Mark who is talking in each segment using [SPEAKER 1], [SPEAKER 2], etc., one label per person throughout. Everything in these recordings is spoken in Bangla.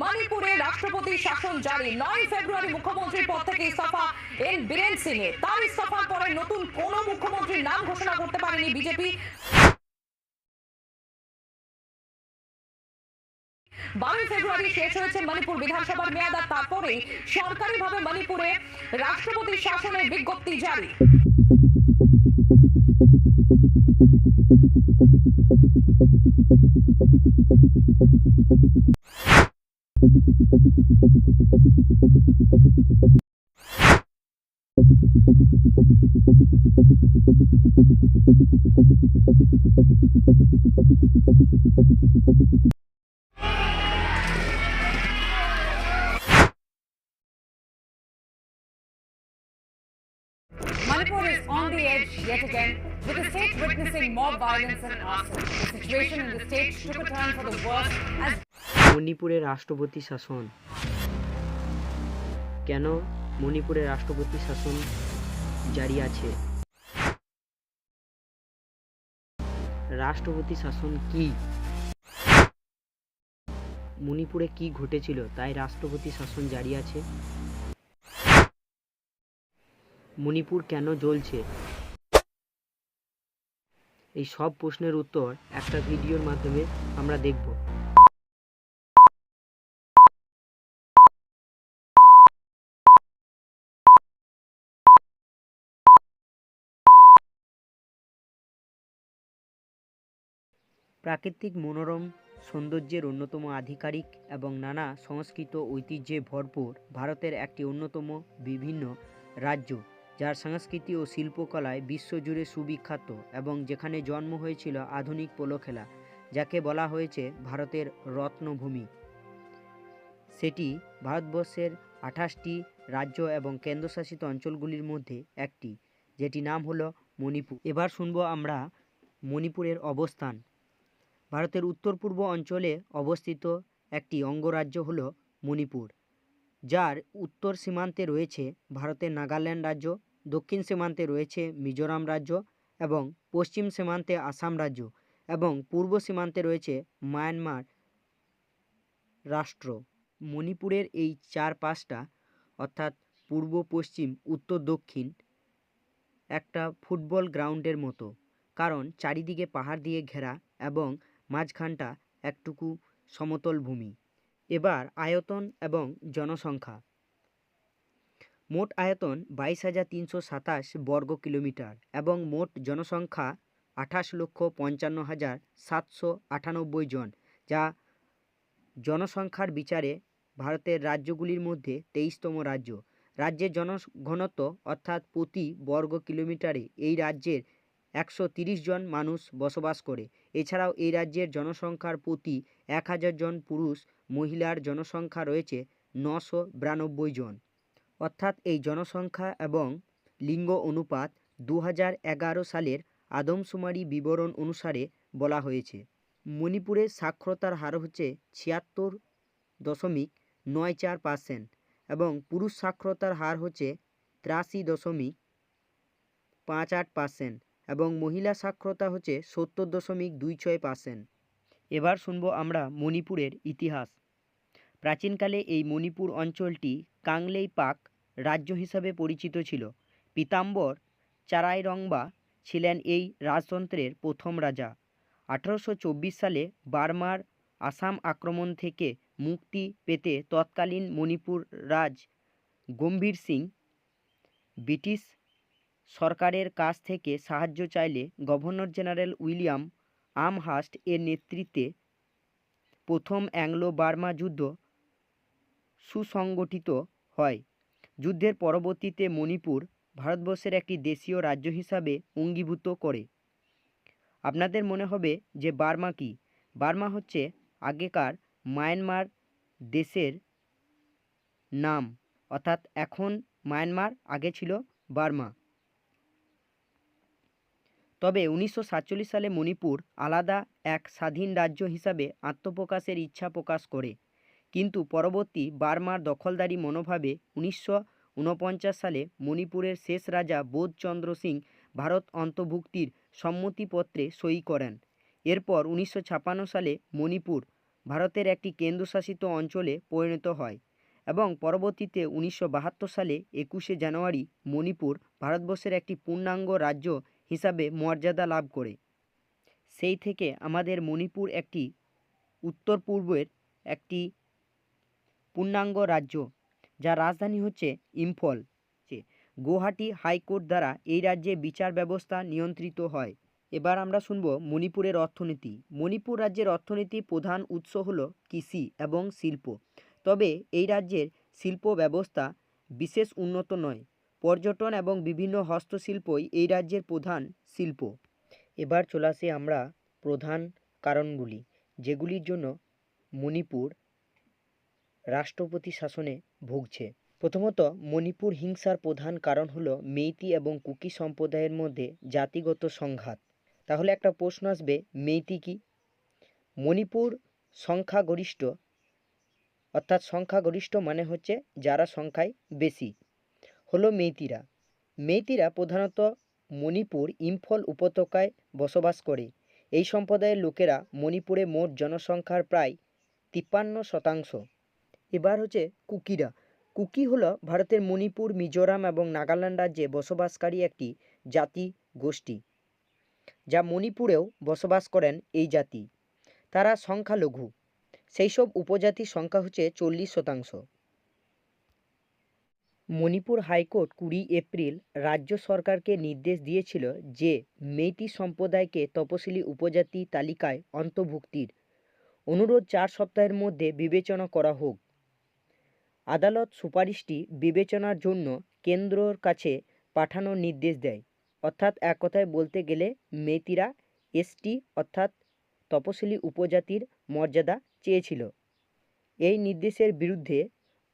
[SPEAKER 1] মণিপুরে রাষ্ট্রপতি শাসন জারি। নয় ফেব্রুয়ারি মুখ্যমন্ত্রীর পদ থেকে ইস্তফা এন বীরেন সিং এর। তার ইস্তফার পরে নতুন কোন মুখ্যমন্ত্রীর নাম ঘোষণা করতে পারেনি বিজেপি। বারোই ফেব্রুয়ারি শেষ হয়েছে মণিপুর বিধানসভার মেয়াদ আর তারপরে সরকারিভাবে মণিপুরে রাষ্ট্রপতি শাসনের বিজ্ঞপ্তি জারি।
[SPEAKER 2] Manipur is on the edge yet again, with the state witnessing mob violence and arson. The situation in the state took a turn for the worse as
[SPEAKER 3] মণিপুরে রাষ্ট্রপতি শাসন কেন মণিপুরে রাষ্ট্রপতি শাসন জারি আছে? রাষ্ট্রপতি শাসন কি? মণিপুরে কি ঘটেছিল তাই রাষ্ট্রপতি শাসন জারি আছে? মণিপুর কেন জ্বলছে? এই সব প্রশ্নের উত্তর একটা ভিডিওর মাধ্যমে আমরা দেখব। প্রাকৃতিক মনোরম সৌন্দর্যের অন্যতম আধিকারিক এবং নানা সংস্কৃত ঐতিহ্যে ভরপুর ভারতের একটি অন্যতম বিভিন্ন রাজ্য, যার সংস্কৃতি ও শিল্পকলায় বিশ্বজুড়ে সুবিখ্যাত এবং যেখানে জন্ম হয়েছিল আধুনিক পোলো খেলা, যাকে বলা হয়েছে ভারতের রত্নভূমি। সেটি ভারতবর্ষের আঠাশটি রাজ্য এবং কেন্দ্রশাসিত অঞ্চলগুলির মধ্যে একটি যেটি নাম হলো মণিপুর। এবার শুনব আমরা মণিপুরের অবস্থান। ভারতের উত্তর পূর্ব অঞ্চলে অবস্থিত একটি অঙ্গরাজ্য হল মণিপুর, যার উত্তর সীমান্তে রয়েছে ভারতের নাগাল্যান্ড রাজ্য, দক্ষিণ সীমান্তে রয়েছে মিজোরাম রাজ্য এবং পশ্চিম সীমান্তে আসাম রাজ্য এবং পূর্ব সীমান্তে রয়েছে মায়ানমার রাষ্ট্র। মণিপুরের এই চার পাঁচটা অর্থাৎ পূর্ব, পশ্চিম, উত্তর, দক্ষিণ, একটা ফুটবল গ্রাউন্ডের মতো। কারণ চারিদিকে পাহাড় দিয়ে ঘেরা এবং মাঝখানটা একটুকু সমতল ভূমি। এবার আয়তন এবং জনসংখ্যা। মোট আয়তন বাইশ হাজার তিনশো সাতাশ বর্গ কিলোমিটার এবং মোট জনসংখ্যা আঠাশ লক্ষ পঞ্চান্ন হাজার সাতশো আটানব্বই জন, যা জনসংখ্যার বিচারে ভারতের রাজ্যগুলির মধ্যে তেইশতম রাজ্য। রাজ্যের জনঘনত্ব অর্থাৎ প্রতি বর্গ কিলোমিটারে এই রাজ্যের একশো জন মানুষ বসবাস করে। এছাড়াও এই রাজ্যের জনসংখ্যার প্রতি এক হাজার জন পুরুষ, মহিলার জনসংখ্যা রয়েছে নশো বিরানব্বই জন। অর্থাৎ এই জনসংখ্যা এবং লিঙ্গ অনুপাত দু হাজার এগারো সালের আদমশুমারি বিবরণ অনুসারে বলা হয়েছে। মণিপুরের সাক্ষরতার হার হচ্ছে ছিয়াত্তর দশমিক নয় চার পার্সেন্ট এবং পুরুষ সাক্ষরতার হার হচ্ছে তিরাশি দশমিক পাঁচ আট পার্সেন্ট এবং মহিলা সাক্ষরতা হচ্ছে সত্তর দশমিক দুই ছয় পার্সেন্ট এবার শুনব আমরা মণিপুরের ইতিহাস। প্রাচীনকালে এই মণিপুর অঞ্চলটি কাংলেই পাক রাজ্য হিসাবে পরিচিত ছিল। পীতাম্বর চারাইরংবা ছিলেন এই রাজতন্ত্রের প্রথম রাজা। আঠারোশো চব্বিশ সালে বার্মার আসাম আক্রমণ থেকে মুক্তি পেতে তৎকালীন মণিপুর রাজ গম্ভীর সিং, ব্রিটিশ সরকারের কাছ থেকে সাহায্য চাইলে গভর্নর জেনারেল উইলিয়াম আমহাস্ট এর নেতৃত্বে প্রথম অ্যাংলো বার্মা যুদ্ধ সুসংগঠিত হয়। যুদ্ধের পরবর্তীতে মণিপুর ভারতবর্ষের একটি দেশীয় রাজ্য হিসাবে অঙ্গীভূত করে। আপনাদের মনে হবে যে বার্মা কি? বার্মা হচ্ছে আগেকার মায়ানমার দেশের নাম। অর্থাৎ এখন মায়ানমার আগে ছিল বার্মা। তবে উনিশশো সাতচল্লিশ সালে মণিপুর আলাদা এক স্বাধীন রাজ্য হিসাবে আত্মপ্রকাশের ইচ্ছা প্রকাশ করে। কিন্তু পরবর্তী বার্মার দখলদারি মনোভাবে উনিশশো ঊনপঞ্চাশ সালে মণিপুরের শেষ রাজা বোধচন্দ্র সিং ভারত অন্তর্ভুক্তির সম্মতিপত্রে সই করেন। এরপর উনিশশো সালে মণিপুর ভারতের একটি কেন্দ্রশাসিত অঞ্চলে পরিণত হয় এবং পরবর্তীতে উনিশশো বাহাত্তর সালে একুশে জানুয়ারি মণিপুর ভারতবর্ষের একটি পূর্ণাঙ্গ রাজ্য হিসাবে মর্যাদা লাভ করে। সেই থেকে আমাদের মণিপুর একটি উত্তর পূর্বের একটি পূর্ণাঙ্গ রাজ্য, যার রাজধানী হচ্ছে ইম্ফল গুয়াহাটি হাইকোর্ট দ্বারা এই রাজ্যে বিচার ব্যবস্থা নিয়ন্ত্রিত হয়। এবার আমরা শুনব মণিপুরের অর্থনীতি। মণিপুর রাজ্যের অর্থনীতি প্রধান উৎস হল কৃষি এবং শিল্প। তবে এই রাজ্যের শিল্প ব্যবস্থা বিশেষ উন্নত নয়। পর্যটন এবং বিভিন্ন হস্তশিল্পই এই রাজ্যের প্রধান শিল্প। এবার চলে আসি আমরা প্রধান কারণগুলি, যেগুলির জন্য মণিপুর রাষ্ট্রপতি শাসনে ভুগছে। প্রথমত, মণিপুর হিংসার প্রধান কারণ হলো মেইতি এবং কুকি সম্প্রদায়ের মধ্যে জাতিগত সংঘাত। তাহলে একটা প্রশ্ন আসবে, মেইতি কি? মণিপুর সংখ্যাগরিষ্ঠ, অর্থাৎ সংখ্যাগরিষ্ঠ মানে হচ্ছে যারা সংখ্যায় বেশি। হলো মেইতিরা মেইতিরা প্রধানত মণিপুর, ইম্ফল উপত্যকায় বসবাস করে। এই সম্প্রদায়ের লোকেরা মণিপুরে মোট জনসংখ্যার প্রায় তিপ্পান্ন শতাংশ। এবার হচ্ছে কুকিরা। কুকি হলো ভারতের মণিপুর, মিজোরাম এবং নাগাল্যান্ড রাজ্যে বসবাসকারী একটি জাতি গোষ্ঠী, যা মণিপুরেও বসবাস করেন এই জাতি। তারা সংখ্যালঘু। সেই সব উপজাতির সংখ্যা হচ্ছে চল্লিশ শতাংশ। মণিপুর হাইকোর্ট কুড়ি এপ্রিল রাজ্য সরকারকে নির্দেশ দিয়েছিল যে মেইতি সম্প্রদায়কে তপশিলি উপজাতি তালিকায় অন্তর্ভুক্তির। অনুরোধ চার সপ্তাহের মধ্যে বিবেচনা করা হোক। আদালত সুপারিশটি বিবেচনার জন্য কেন্দ্রর কাছে পাঠানোর নির্দেশ দেয়। অর্থাৎ এক কথায় বলতে গেলে মেতিরা এসটি অর্থাৎ তপশিলি উপজাতির মর্যাদা চেয়েছিল। এই নির্দেশের বিরুদ্ধে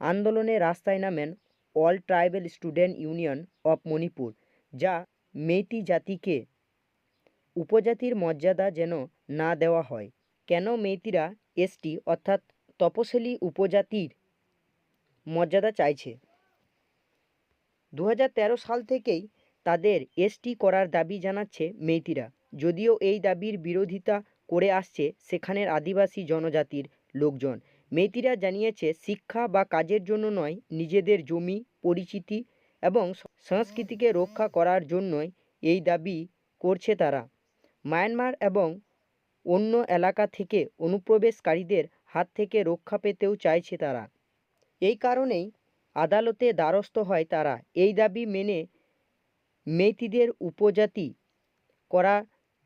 [SPEAKER 3] আন্দোলনে রাস্তায় নামেন all tribal student union of Manipur যা মেইতি জাতিকে উপজাতির মর্যাদা যেন না দেওয়া হয়। কেন মেইতিরা এসটি, অর্থাৎ তপশিলি উপজাতির মর্যাদা চাইছে? দু হাজার তেরো সাল থেকেই তাদের এসটি করার দাবি জানাচ্ছে মেইতিরা যদিও এই দাবির বিরোধিতা করে আসছে সেখানের আদিবাসী জনজাতির লোকজন। মেইতিরা জানিয়েছে, শিক্ষা বা কাজের জন্য নয়, নিজেদের জমি, পরিচিতি এবং সংস্কৃতিকে রক্ষা করার জন্যই এই দাবি করছে তারা। মায়ানমার এবং অন্য এলাকা থেকে অনুপ্রবেশকারীদের হাত থেকে রক্ষা পেতেও চাইছে তারা। এই কারণেই আদালতে দ্বারস্থ হয় তারা। এই দাবি মেনে মেইতিদের উপজাতি করা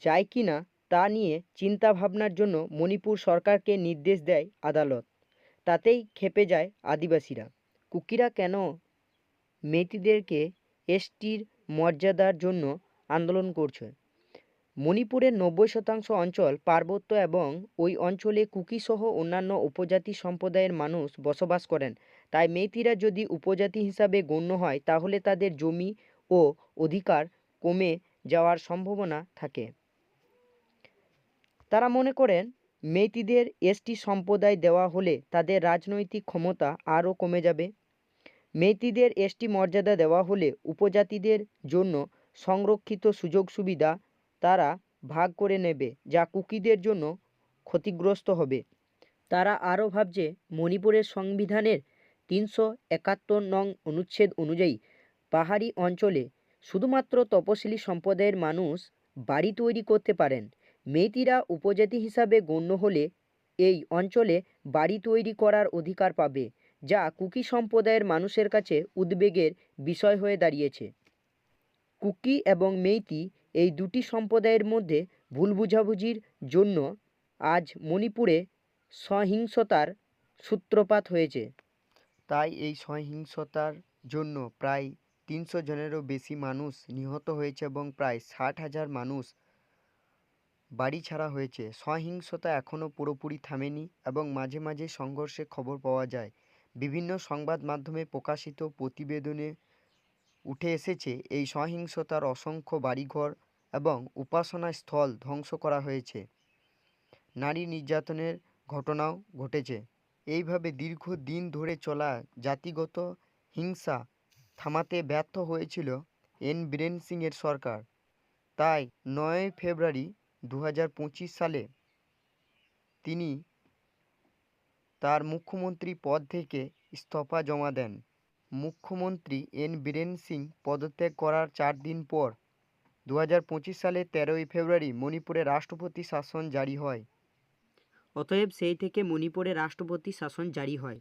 [SPEAKER 3] যায় কি না তা নিয়ে চিন্তাভাবনার জন্য মণিপুর সরকারকে নির্দেশ দেয় আদালত। তাতেই খেপে যায় আদিবাসীরা। কুকিরা কেন মেইতিদেরকে এসটির মর্যাদার জন্য আন্দোলন করছে? মণিপুরের নব্বই শতাংশ অঞ্চল পার্বত্য এবং ওই অঞ্চলে কুকি সহ অন্যান্য উপজাতি সম্প্রদায়ের মানুষ বসবাস করেন। তাই মেইতিরা যদি উপজাতি হিসাবে গণ্য হয়, তাহলে তাদের জমি ও অধিকার কমে যাওয়ার সম্ভাবনা থাকে। তারা মনে করেন মেইতিদের এসটি সম্প্রদায় দেওয়া হলে তাদের রাজনৈতিক ক্ষমতা আরও কমে যাবে। মেইতিদের এসটি মর্যাদা দেওয়া হলে উপজাতিদের জন্য সংরক্ষিত সুযোগ সুবিধা তারা ভাগ করে নেবে, যা কুকিদের জন্য ক্ষতিগ্রস্ত হবে। তারা আরও ভাবছে, মণিপুরের সংবিধানের তিনশো একাত্তর নং অনুচ্ছেদ অনুযায়ী পাহাড়ি অঞ্চলে শুধুমাত্র তপশিলি সম্প্রদায়ের মানুষ বাড়ি তৈরি করতে পারেন। মেইতিরা উপজাতি হিসাবে গণ্য হলে এই অঞ্চলে বাড়ি তৈরি করার অধিকার পাবে, যা কুকি সম্প্রদায়ের মানুষের কাছে উদ্বেগের বিষয় হয়ে দাঁড়িয়েছে। কুকি এবং মেইতি এই দুটি সম্প্রদায়ের মধ্যে ভুল বুঝাবুঝির জন্য আজ মণিপুরে সহিংসতার সূত্রপাত হয়েছে। তাই এই সহিংসতার জন্য প্রায় তিনশো জনেরও বেশি মানুষ নিহত হয়েছে এবং প্রায় ষাট হাজার মানুষ বাড়ি ছাড়া হয়েছে। সহিংসতা এখনও পুরোপুরি থামেনি এবং মাঝে মাঝে সংঘর্ষের খবর পাওয়া যায়। বিভিন্ন সংবাদ মাধ্যমে প্রকাশিত প্রতিবেদনে উঠে এসেছে, এই সহিংসতার অসংখ্য বাড়িঘর এবং উপাসনা স্থল ধ্বংস করা হয়েছে। নারী নির্যাতনের ঘটনাও ঘটেছে। এইভাবে দীর্ঘদিন ধরে চলা জাতিগত হিংসা থামাতে ব্যর্থ হয়েছিল এন. বীরেন সিংয়ের সরকার। তাই নয় ফেব্রুয়ারি দু হাজার পঁচিশ সালে তিনি তার মুখ্যমন্ত্রী পদ থেকে ইস্তফা জমা দেন। মুখ্যমন্ত্রী এন বীরেন সিং পদত্যাগ করার চার দিন পর দু সালের তেরোই ফেব্রুয়ারি মণিপুরে রাষ্ট্রপতি শাসন জারি হয়। অতএব সেই থেকে মণিপুরে রাষ্ট্রপতি শাসন জারি হয়।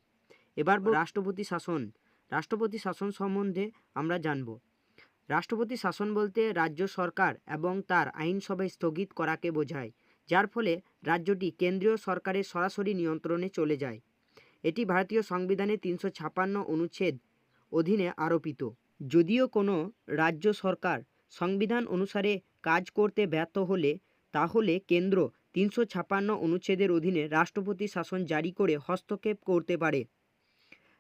[SPEAKER 3] এবার রাষ্ট্রপতি শাসন রাষ্ট্রপতি শাসন সম্বন্ধে আমরা জানব। রাষ্ট্রপতি শাসন বলতে রাজ্য সরকার এবং তার আইনসভায় স্থগিত করাকে বোঝায়, যার ফলে রাজ্যটি কেন্দ্রীয় সরকারের সরাসরি নিয়ন্ত্রণে চলে যায়। এটি ভারতীয় সংবিধানের তিনশো ছাপান্ন অনুচ্ছেদ অধীনে আরোপিত। যদিও কোনো রাজ্য সরকার সংবিধান অনুসারে কাজ করতে ব্যর্থ হলে, তাহলে কেন্দ্র তিনশো ছাপান্ন অনুচ্ছেদের অধীনে রাষ্ট্রপতি শাসন জারি করে হস্তক্ষেপ করতে পারে।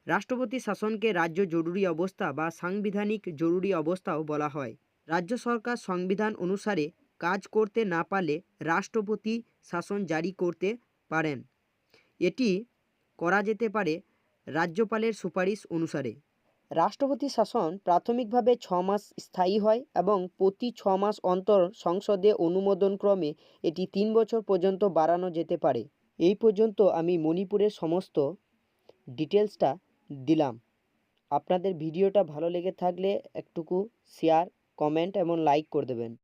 [SPEAKER 3] রাষ্ট্রপতি শাসনকে রাজ্য জরুরি অবস্থা বা সাংবিধানিক জরুরি অবস্থাও বলা হয়। রাজ্য সরকার সংবিধান অনুসারে কাজ করতে না পারলে রাষ্ট্রপতি শাসন জারি করতে পারেন। এটি করা যেতে পারে রাজ্যপালের সুপারিশ অনুসারে। রাষ্ট্রপতি শাসন প্রাথমিকভাবে ছ মাস স্থায়ী হয় এবং প্রতি ছ মাস অন্তর সংসদে অনুমোদনক্রমে এটি তিন বছর পর্যন্ত বাড়ানো যেতে পারে। এই পর্যন্ত আমি মণিপুরের সমস্ত ডিটেলসটা দিলাম। আপনাদের ভিডিওটা ভালো লেগে থাকলে একটুকু শেয়ার কমেন্ট এবং লাইক করে দেবেন।